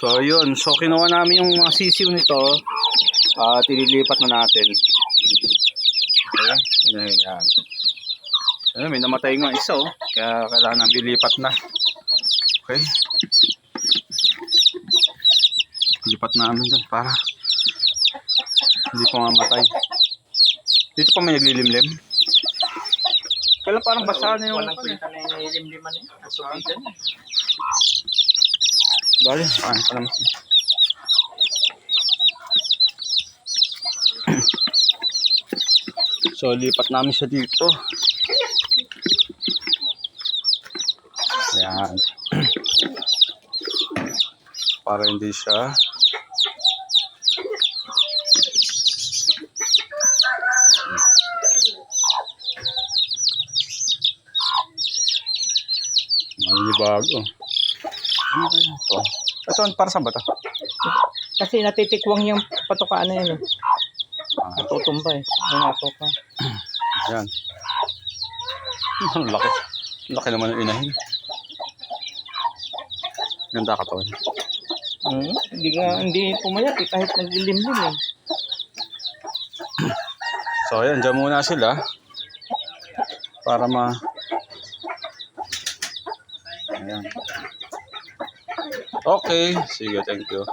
So, yun. So, kinuha namin yung mga sisiw nito. At ililipat na natin. Okay? Yan. Ayun, may namatay nga isa oh. Kaya kailangan namin ilipat na. Okay? Lipat namin dyan para hindi po mamatay. Dito pa may naglilimlim. Kailan parang basa na yung... Walang kwenta na yung nilimliman eh. Nasubitan eh. Bali, kain pa naman. So, lipat namin siya dito. Ayan. Para hindi siya. Ano kaya ito? Ito, para saan ba ito? Kasi natitikwang yung patukaan na yan eh. Natutumba eh. Yung natuka. Ayan. Ang laki. Ang laki naman ng inahin. Ganda ka to. Hmm? Hindi nga, hindi pumayat eh. Kahit naglilimlim eh. So, ayan. Diyan muna sila. Para ma... Ayan. Okay. Sige, thank you.